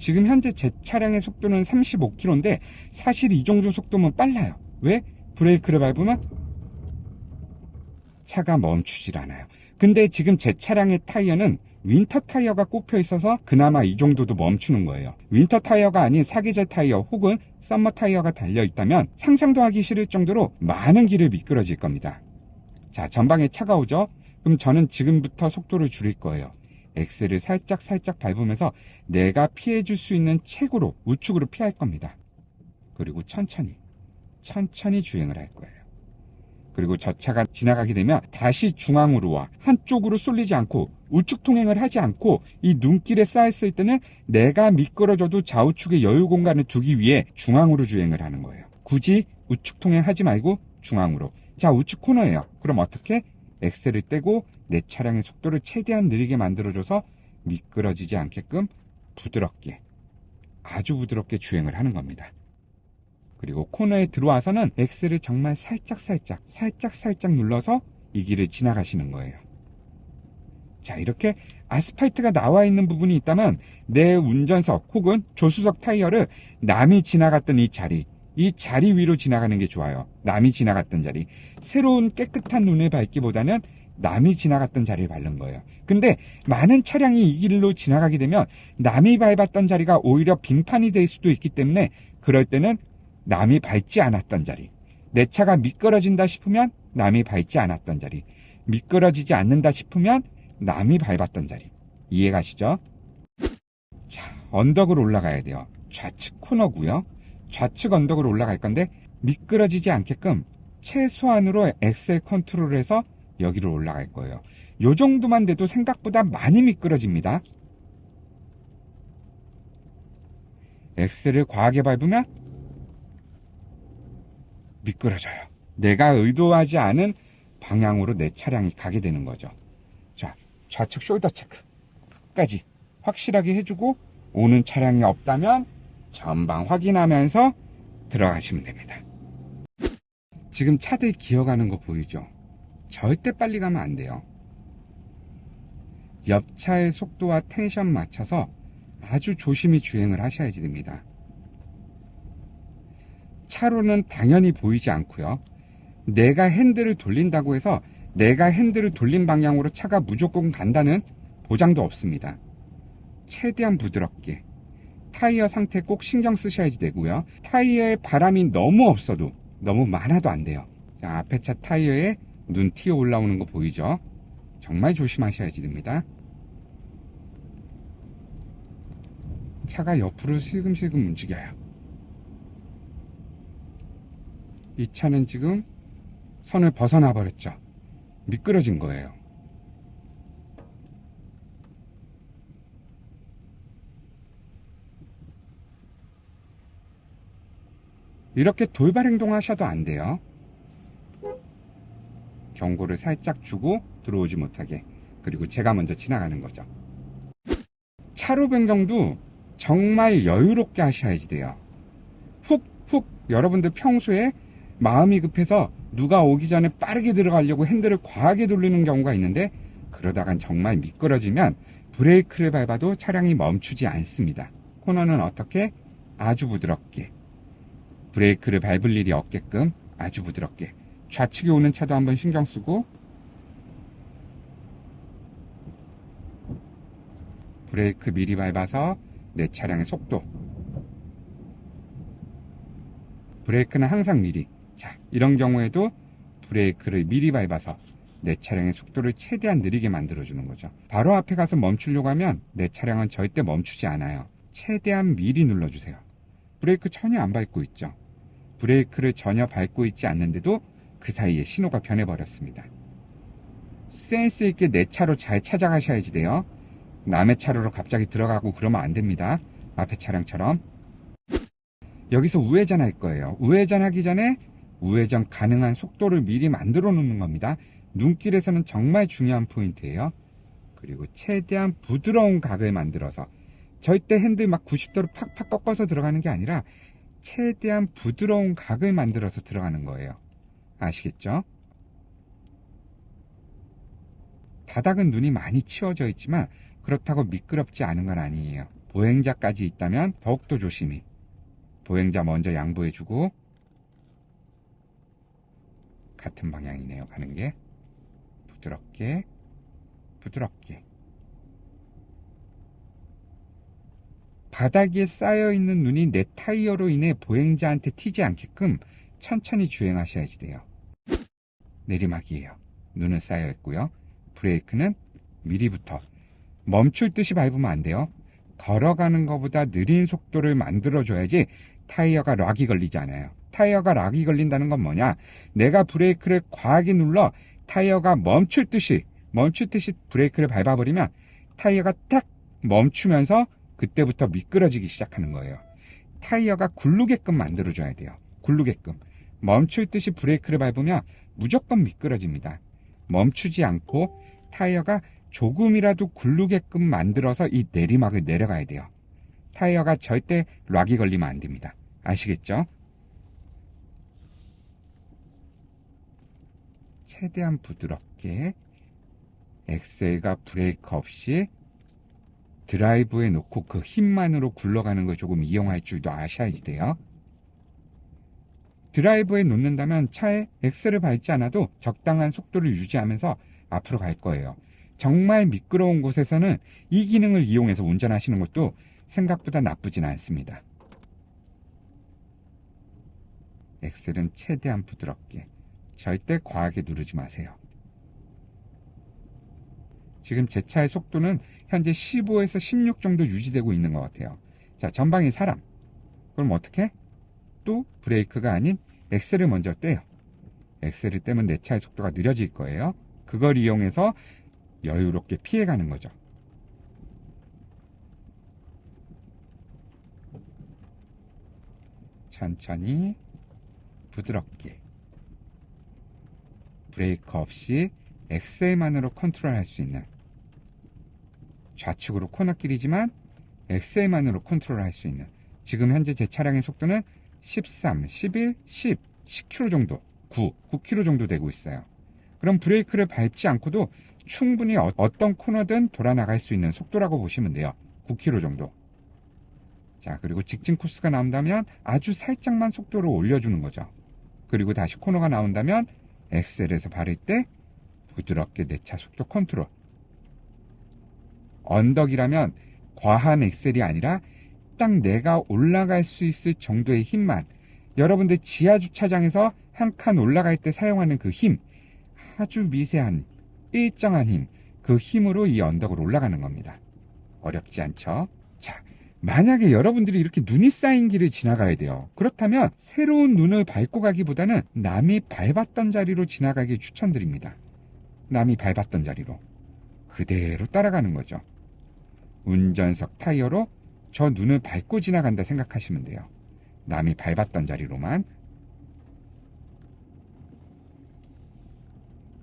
지금 현재 제 차량의 속도는 35km인데 사실 이 정도 속도면 빨라요. 왜? 브레이크를 밟으면 차가 멈추질 않아요. 근데 지금 제 차량의 타이어는 윈터 타이어가 꼽혀 있어서 그나마 이 정도도 멈추는 거예요. 윈터 타이어가 아닌 사계절 타이어 혹은 썸머 타이어가 달려 있다면 상상도 하기 싫을 정도로 많은 길을 미끄러질 겁니다. 자, 전방에 차가 오죠? 그럼 저는 지금부터 속도를 줄일 거예요. 엑셀을 살짝 살짝 밟으면서 내가 피해줄 수 있는 최고로 우측으로 피할 겁니다. 그리고 천천히, 천천히 주행을 할 거예요. 그리고 저 차가 지나가게 되면 다시 중앙으로 와 한쪽으로 쏠리지 않고 우측 통행을 하지 않고 이 눈길에 쌓였을 때는 내가 미끄러져도 좌우측에 여유 공간을 두기 위해 중앙으로 주행을 하는 거예요. 굳이 우측 통행하지 말고 중앙으로. 자, 우측 코너예요. 그럼 어떻게? 엑셀을 떼고 내 차량의 속도를 최대한 느리게 만들어줘서 미끄러지지 않게끔 부드럽게, 아주 부드럽게 주행을 하는 겁니다. 그리고 코너에 들어와서는 엑셀을 정말 살짝살짝, 살짝살짝 눌러서 이 길을 지나가시는 거예요. 자, 이렇게 아스팔트가 나와 있는 부분이 있다면 내 운전석 혹은 조수석 타이어를 남이 지나갔던 이 자리, 이 자리 위로 지나가는 게 좋아요. 남이 지나갔던 자리. 새로운 깨끗한 눈을 밟기보다는 남이 지나갔던 자리를 밟는 거예요. 근데 많은 차량이 이 길로 지나가게 되면 남이 밟았던 자리가 오히려 빙판이 될 수도 있기 때문에 그럴 때는 남이 밟지 않았던 자리. 내 차가 미끄러진다 싶으면 남이 밟지 않았던 자리. 미끄러지지 않는다 싶으면 남이 밟았던 자리. 이해가시죠? 자, 언덕으로 올라가야 돼요. 좌측 코너고요. 좌측 언덕으로 올라갈 건데 미끄러지지 않게끔 최소한으로 엑셀 컨트롤해서 여기로 올라갈 거예요. 요 정도만 돼도 생각보다 많이 미끄러집니다. 엑셀을 과하게 밟으면 미끄러져요. 내가 의도하지 않은 방향으로 내 차량이 가게 되는 거죠. 자, 좌측 숄더 체크. 끝까지 확실하게 해주고 오는 차량이 없다면 전방 확인하면서 들어가시면 됩니다. 지금 차들 기어가는 거 보이죠? 절대 빨리 가면 안 돼요. 옆차의 속도와 텐션 맞춰서 아주 조심히 주행을 하셔야지 됩니다. 차로는 당연히 보이지 않고요. 내가 핸들을 돌린다고 해서 내가 핸들을 돌린 방향으로 차가 무조건 간다는 보장도 없습니다. 최대한 부드럽게 타이어 상태 꼭 신경 쓰셔야지 되고요. 타이어에 바람이 너무 없어도 너무 많아도 안 돼요. 자, 앞에 차 타이어에 눈 튀어 올라오는 거 보이죠? 정말 조심하셔야지 됩니다. 차가 옆으로 슬금슬금 움직여요. 이 차는 지금 선을 벗어나 버렸죠. 미끄러진 거예요. 이렇게 돌발 행동하셔도 안 돼요. 경고를 살짝 주고 들어오지 못하게. 그리고 제가 먼저 지나가는 거죠. 차로 변경도 정말 여유롭게 하셔야지 돼요. 훅, 훅, 여러분들 평소에 마음이 급해서 누가 오기 전에 빠르게 들어가려고 핸들을 과하게 돌리는 경우가 있는데 그러다간 정말 미끄러지면 브레이크를 밟아도 차량이 멈추지 않습니다. 코너는 어떻게? 아주 부드럽게. 브레이크를 밟을 일이 없게끔 아주 부드럽게. 좌측에 오는 차도 한번 신경 쓰고 브레이크 미리 밟아서 내 차량의 속도. 브레이크는 항상 미리. 자 이런 경우에도 브레이크를 미리 밟아서 내 차량의 속도를 최대한 느리게 만들어 주는 거죠. 바로 앞에 가서 멈추려고 하면 내 차량은 절대 멈추지 않아요. 최대한 미리 눌러 주세요. 브레이크 전혀 안 밟고 있죠 브레이크를 전혀 밟고 있지 않는데도 그 사이에 신호가 변해버렸습니다. 센스 있게 내 차로 잘 찾아가셔야지 돼요. 남의 차로로 갑자기 들어가고 그러면 안 됩니다. 앞에 차량처럼. 여기서 우회전 할 거예요. 우회전 하기 전에 우회전 가능한 속도를 미리 만들어 놓는 겁니다. 눈길에서는 정말 중요한 포인트예요. 그리고 최대한 부드러운 각을 만들어서 절대 핸들 막 90도로 팍팍 꺾어서 들어가는 게 아니라 최대한 부드러운 각을 만들어서 들어가는 거예요. 아시겠죠? 바닥은 눈이 많이 치워져 있지만 그렇다고 미끄럽지 않은 건 아니에요. 보행자까지 있다면 더욱더 조심히 보행자 먼저 양보해주고 같은 방향이네요. 가는 게 부드럽게 부드럽게 바닥에 쌓여있는 눈이 내 타이어로 인해 보행자한테 튀지 않게끔 천천히 주행하셔야지 돼요. 내리막이에요. 눈은 쌓여있고요. 브레이크는 미리부터 멈출 듯이 밟으면 안 돼요. 걸어가는 것보다 느린 속도를 만들어줘야지 타이어가 락이 걸리지 않아요. 타이어가 락이 걸린다는 건 뭐냐? 내가 브레이크를 과하게 눌러 타이어가 멈출 듯이 멈출 듯이 브레이크를 밟아버리면 타이어가 딱 멈추면서 그때부터 미끄러지기 시작하는 거예요. 타이어가 굴르게끔 만들어줘야 돼요. 굴르게끔. 멈출 듯이 브레이크를 밟으면 무조건 미끄러집니다. 멈추지 않고 타이어가 조금이라도 굴르게끔 만들어서 이 내리막을 내려가야 돼요. 타이어가 절대 락이 걸리면 안 됩니다. 아시겠죠? 최대한 부드럽게 엑셀과 브레이크 없이 드라이브에 놓고 그 힘만으로 굴러가는 걸 조금 이용할 줄도 아셔야지 돼요. 드라이브에 놓는다면 차에 엑셀을 밟지 않아도 적당한 속도를 유지하면서 앞으로 갈 거예요. 정말 미끄러운 곳에서는 이 기능을 이용해서 운전하시는 것도 생각보다 나쁘진 않습니다. 엑셀은 최대한 부드럽게 절대 과하게 누르지 마세요. 지금 제 차의 속도는 현재 15에서 16 정도 유지되고 있는 것 같아요. 자, 전방에 사람. 그럼 어떻게? 또 브레이크가 아닌 엑셀을 먼저 떼요. 엑셀을 떼면 내 차의 속도가 느려질 거예요. 그걸 이용해서 여유롭게 피해가는 거죠. 천천히 부드럽게 브레이크 없이 엑셀만으로 컨트롤할 수 있는 좌측으로 코너길이지만 엑셀만으로 컨트롤할 수 있는 지금 현재 제 차량의 속도는 13, 11, 10, 10km 정도 9, 9km 정도 되고 있어요. 그럼 브레이크를 밟지 않고도 충분히 어, 떤 코너든 돌아 나갈 수 있는 속도라고 보시면 돼요. 9km 정도. 자, 그리고 직진 코스가 나온다면 아주 살짝만 속도를 올려주는 거죠. 그리고 다시 코너가 나온다면 엑셀에서 바를 때 부드럽게 내 차 속도 컨트롤. 언덕이라면 과한 엑셀이 아니라 딱 내가 올라갈 수 있을 정도의 힘만 여러분들 지하 주차장에서 한 칸 올라갈 때 사용하는 그 힘, 아주 미세한 일정한 힘, 그 힘으로 이 언덕을 올라가는 겁니다. 어렵지 않죠? 자, 만약에 여러분들이 이렇게 눈이 쌓인 길을 지나가야 돼요. 그렇다면 새로운 눈을 밟고 가기보다는 남이 밟았던 자리로 지나가기 추천드립니다. 남이 밟았던 자리로. 그대로 따라가는 거죠. 운전석 타이어로 저 눈을 밟고 지나간다 생각하시면 돼요. 남이 밟았던 자리로만.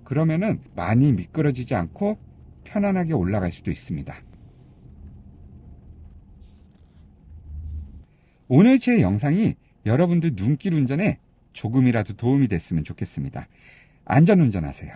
그러면은 많이 미끄러지지 않고 편안하게 올라갈 수도 있습니다. 오늘 제 영상이 여러분들 눈길 운전에 조금이라도 도움이 됐으면 좋겠습니다. 안전 운전하세요.